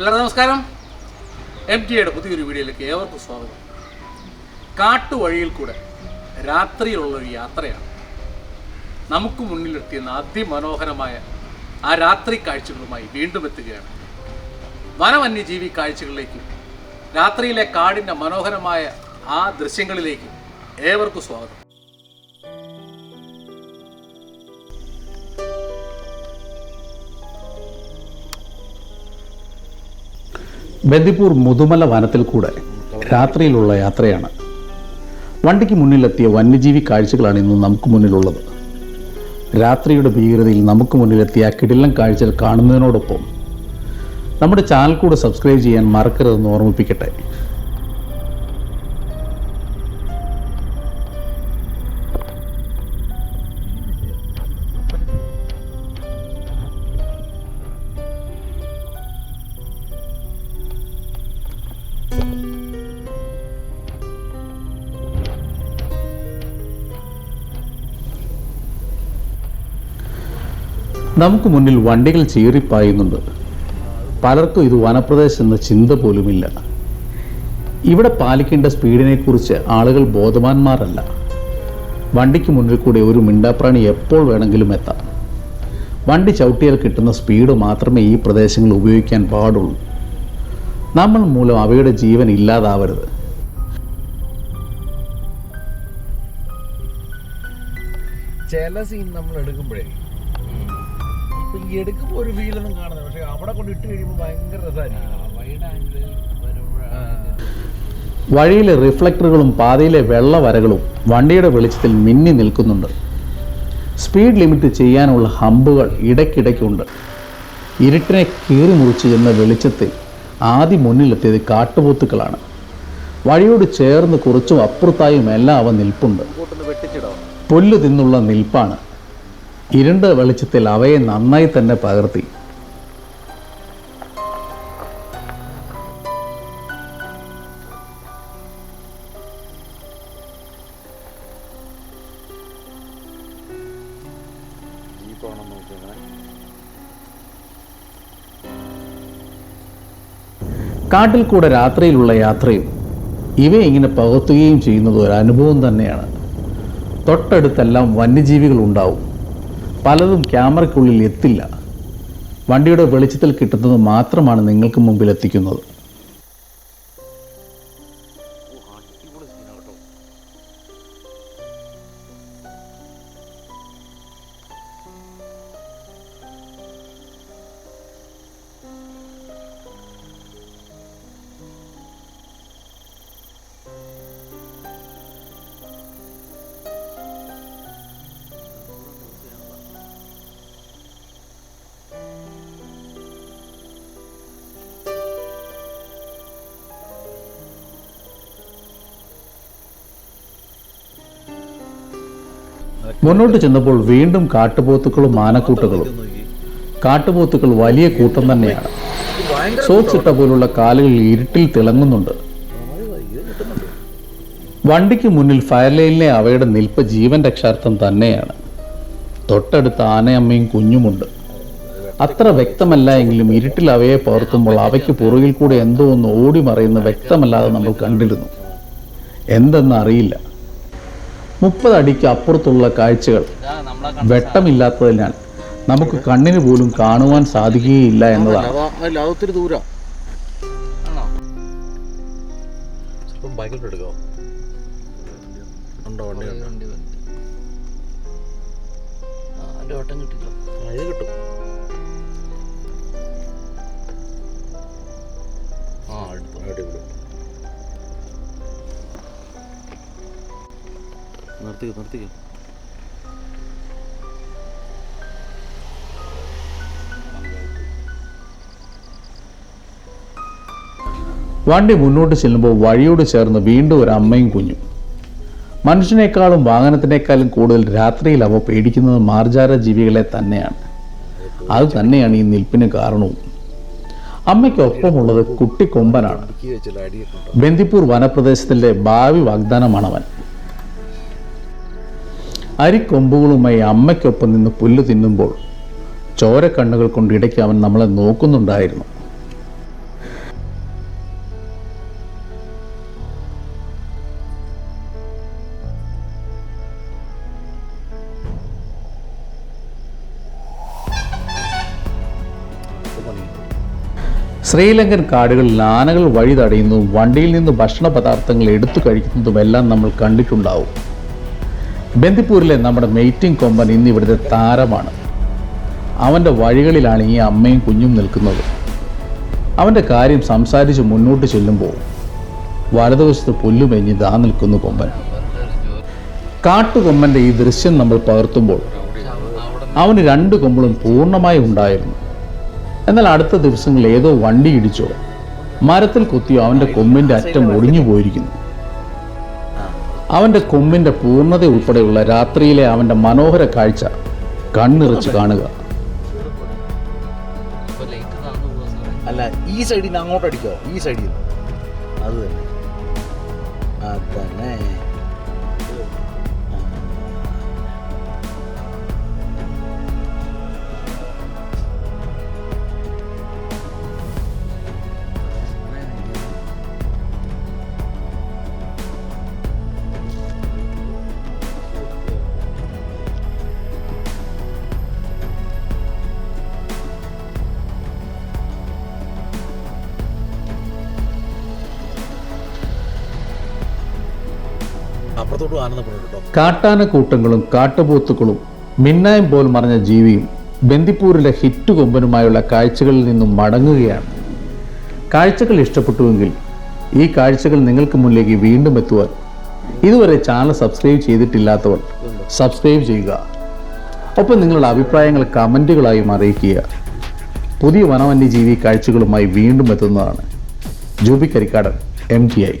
എല്ലാവർക്കും നമസ്കാരം. എം ടിയുടെ പുതിയൊരു വീഡിയോയിലേക്ക് ഏവർക്കും സ്വാഗതം. കാട്ടുവഴിയിൽ കൂടെ രാത്രിയിലുള്ള ഒരു യാത്രയാണ്. നമുക്ക് മുന്നിലെത്തിയെന്ന അതിമനോഹരമായ ആ രാത്രി കാഴ്ചകളുമായി വീണ്ടും എത്തുകയാണ്. വനവന്യജീവി കാഴ്ചകളിലേക്കും രാത്രിയിലെ കാടിന്റെ മനോഹരമായ ആ ദൃശ്യങ്ങളിലേക്കും ഏവർക്കും സ്വാഗതം. ബന്ദിപ്പൂർ മുതുമല വനത്തിൽ കൂടെ രാത്രിയിലുള്ള യാത്രയാണ്. വണ്ടിക്ക് മുന്നിലെത്തിയ വന്യജീവി കാഴ്ചകളാണ് ഇന്ന് നമുക്ക് മുന്നിലുള്ളത്. രാത്രിയുടെ ഭീകരതയിൽ നമുക്ക് മുന്നിലെത്തിയ കിടിലം കാഴ്ചകൾ കാണുന്നതിനോടൊപ്പം നമ്മുടെ ചാനൽ കൂടെ സബ്സ്ക്രൈബ് ചെയ്യാൻ മറക്കരുതെന്ന് ഓർമ്മിപ്പിക്കട്ടെ. നമുക്ക് മുന്നിൽ വണ്ടികൾ ചീറിപ്പായുന്നുണ്ട് പലർക്കും ഇത് വനപ്രദേശം എന്ന ചിന്ത പോലുമില്ല. ഇവിടെ പാലിക്കേണ്ട സ്പീഡിനെക്കുറിച്ച് ആളുകൾ ബോധവാന്മാരല്ല. വണ്ടിക്ക് മുന്നിൽ കൂടെ ഒരു മിണ്ടാപ്രാണി എപ്പോൾ വേണമെങ്കിലും എത്താം. വണ്ടി ചവിട്ടിയാൽ കിട്ടുന്ന സ്പീഡ് മാത്രമേ ഈ പ്രദേശങ്ങളിൽ ഉപയോഗിക്കാൻ പാടുള്ളൂ. നമ്മൾ മൂലം അവയുടെ ജീവൻ ഇല്ലാതാവരുത്. ചില സീൻ നമ്മൾ എടുക്കുമ്പോഴേ ഇപ്പൊ ഈ എടുക്കുമ്പോ ഒരു ഫീലൊന്നും കാണുന്നത് പക്ഷെ അവിടെ കൊണ്ട് ഇട്ട് കഴിയുമ്പോൾ ഭയങ്കര രസമായിരിക്കും വഴിയിലെ റിഫ്ലക്ടറുകളും പാതയിലെ വെള്ളവരകളും വണ്ടിയുടെ വെളിച്ചത്തിൽ മിന്നി നിൽക്കുന്നുണ്ട്. സ്പീഡ് ലിമിറ്റ് ചെയ്യാനുള്ള ഹമ്പുകൾ ഇടയ്ക്കിടയ്ക്കുണ്ട്. ഇരുട്ടിനെ കീറി മുറിച്ച് ചെന്ന വെളിച്ചത്തിൽ ആദ്യം മുന്നിലെത്തിയത് കാട്ടുപോത്തുക്കളാണ്. വഴിയോട് ചേർന്ന് കുറച്ചും അപ്പുറത്തായും എല്ലാം അവ നിൽപ്പുണ്ട്. പുല്ല് തിന്നുള്ള നിൽപ്പാണ്. ഇരുണ്ട വെളിച്ചത്തിൽ അവയെ നന്നായി തന്നെ പകർത്തി. കാട്ടിൽ കൂടെ രാത്രിയിലുള്ള യാത്രയും ഇവയെ ഇങ്ങനെ പകർത്തുകയും ചെയ്യുന്നത് ഒരു അനുഭവം തന്നെയാണ്. തൊട്ടടുത്തെല്ലാം വന്യജീവികൾ ഉണ്ടാവും. പലതും ക്യാമറയ്ക്കുള്ളിൽ എത്തില്ല. വണ്ടിയുടെ വെളിച്ചത്തിൽ കിട്ടുന്നത് മാത്രമാണ് നിങ്ങൾക്ക് മുമ്പിൽ എത്തിക്കുന്നത്. മുന്നോട്ട് ചെന്നപ്പോൾ വീണ്ടും കാട്ടുപോത്തുക്കളും മാനക്കൂട്ടുകളും കാട്ടുപോത്തുക്കൾ വലിയ കൂട്ടം തന്നെയാണ്. സോക്സ് ഇട്ട പോലുള്ള കാലുകൾ ഇരുട്ടിൽ തിളങ്ങുന്നുണ്ട്. വണ്ടിക്ക് മുന്നിൽ ഫയർ ലൈനിലെ അവയുടെ നിൽപ്പ് ജീവൻ രക്ഷാർത്ഥം തന്നെയാണ്. തൊട്ടടുത്ത് ആനയമ്മയും കുഞ്ഞുമുണ്ട്. അത്ര വ്യക്തമല്ല എങ്കിലും ഇരുട്ടിൽ അവയെ പകർത്തുമ്പോൾ അവയ്ക്ക് പുറകിൽ കൂടെ എന്തോ ഒന്ന് ഓടി മറയുന്ന വ്യക്തമല്ലാതെ നമ്മൾ കണ്ടിരുന്നു. എന്തെന്ന് അറിയില്ല. മുപ്പത് അടിക്ക് അപ്പുറത്തുള്ള കാഴ്ചകൾ വെട്ടമില്ലാത്തതിനാൽ നമുക്ക് കണ്ണിന് പോലും കാണുവാൻ സാധിക്കുകയില്ല എന്നതാണ് അല്ല അതൊത്തിരി നിർത്തിക്കോ നിർത്തിക്കോ. വണ്ടി മുന്നോട്ട് ചെല്ലുമ്പോൾ വഴിയോട് ചേർന്ന് വീണ്ടും ഒരു അമ്മയും കുഞ്ഞും. മനുഷ്യനേക്കാളും വാഹനത്തിനേക്കാളും കൂടുതൽ രാത്രിയിൽ അവ പേടിക്കുന്നത് മാർജാര ജീവികളെ തന്നെയാണ്. അത് തന്നെയാണ് ഈ നിൽപ്പിന് കാരണവും. അമ്മയ്ക്കൊപ്പമുള്ളത് കുട്ടിക്കൊമ്പനാണ്. ബന്ദിപ്പൂർ വനപ്രദേശത്തിലെ ഭാവി വാഗ്ദാനമാണവൻ. അരിക്കൊമ്പുകളുമായി അമ്മയ്ക്കൊപ്പം നിന്ന് പുല്ല് തിന്നുമ്പോൾ ചോരക്കണ്ണുകൾ കൊണ്ട് ഇടയ്ക്ക് അവൻ നമ്മളെ നോക്കുന്നുണ്ടായിരുന്നു. ശ്രീലങ്കൻ കാടുകളിൽ ആനകൾ വഴി തടയുന്നതും വണ്ടിയിൽ നിന്ന് ഭക്ഷണ പദാർത്ഥങ്ങൾ എടുത്തു കഴിക്കുന്നതുമെല്ലാം നമ്മൾ കണ്ടിട്ടുണ്ടാവും. ബന്ദിപ്പൂരിലെ നമ്മുടെ മെയ്റ്റിംഗ് കൊമ്പൻ ഇന്ന് ഇവിടുത്തെ താരമാണ്. അവന്റെ വഴികളിലാണ് ഈ അമ്മയും കുഞ്ഞും നിൽക്കുന്നത്. അവന്റെ കാര്യം സംസാരിച്ച് മുന്നോട്ട് ചെല്ലുമ്പോൾ വലതുവശത്ത് പുല്ലുമെഞ്ഞ് ദാ നിൽക്കുന്നു കൊമ്പൻ. കാട്ടുകൊമ്പന്റെ ഈ ദൃശ്യം നമ്മൾ പകർത്തുമ്പോൾ അവന് രണ്ട് കൊമ്പളും പൂർണമായി ഉണ്ടായിരുന്നു. എന്നാൽ അടുത്ത ദിവസങ്ങളിൽ ഏതോ വണ്ടി ഇടിച്ചോ മരത്തിൽ കുത്തിയോ അവന്റെ കൊമ്പിന്റെ അറ്റം ഒടിഞ്ഞു പോയിരിക്കുന്നു. അവന്റെ കൊമ്പിന്റെ പൂർണത ഉൾപ്പെടെയുള്ള രാത്രിയിലെ അവന്റെ മനോഹര കാഴ്ച കണ്ണിറച്ച് കാണുക. അല്ല ഈ സൈഡിൽ നിന്ന് അങ്ങോട്ട് അടിക്കോ? ഈ സൈഡിൽ. അത് തന്നെ. അപ്പുറത്തോട്ട് ആനന്ദപ്പെടും കേട്ടോ. കാട്ടാനക്കൂട്ടങ്ങളും കാട്ടുപോത്തുക്കളും മിന്നായം പോൽ മറഞ്ഞ ജീവിയും ബന്ദിപ്പൂരിലെ ഹിറ്റ് കൊമ്പനുമായുള്ള കാഴ്ചകളിൽ നിന്നും മടങ്ങുകയാണ്. കാഴ്ചകൾ ഇഷ്ടപ്പെട്ടുവെങ്കിൽ ഈ കാഴ്ചകൾ നിങ്ങൾക്ക് മുന്നിലേക്ക് വീണ്ടും എത്തുവാൻ ഇതുവരെ ചാനൽ സബ്സ്ക്രൈബ് ചെയ്തിട്ടില്ലാത്തവർ സബ്സ്ക്രൈബ് ചെയ്യുക. ഒപ്പം നിങ്ങളുടെ അഭിപ്രായങ്ങൾ കമന്റുകളായും അറിയിക്കുക. പുതിയ വനവന്യജീവി കാഴ്ചകളുമായി വീണ്ടും എത്തുന്നതാണ് Jubi Karikkadan M T I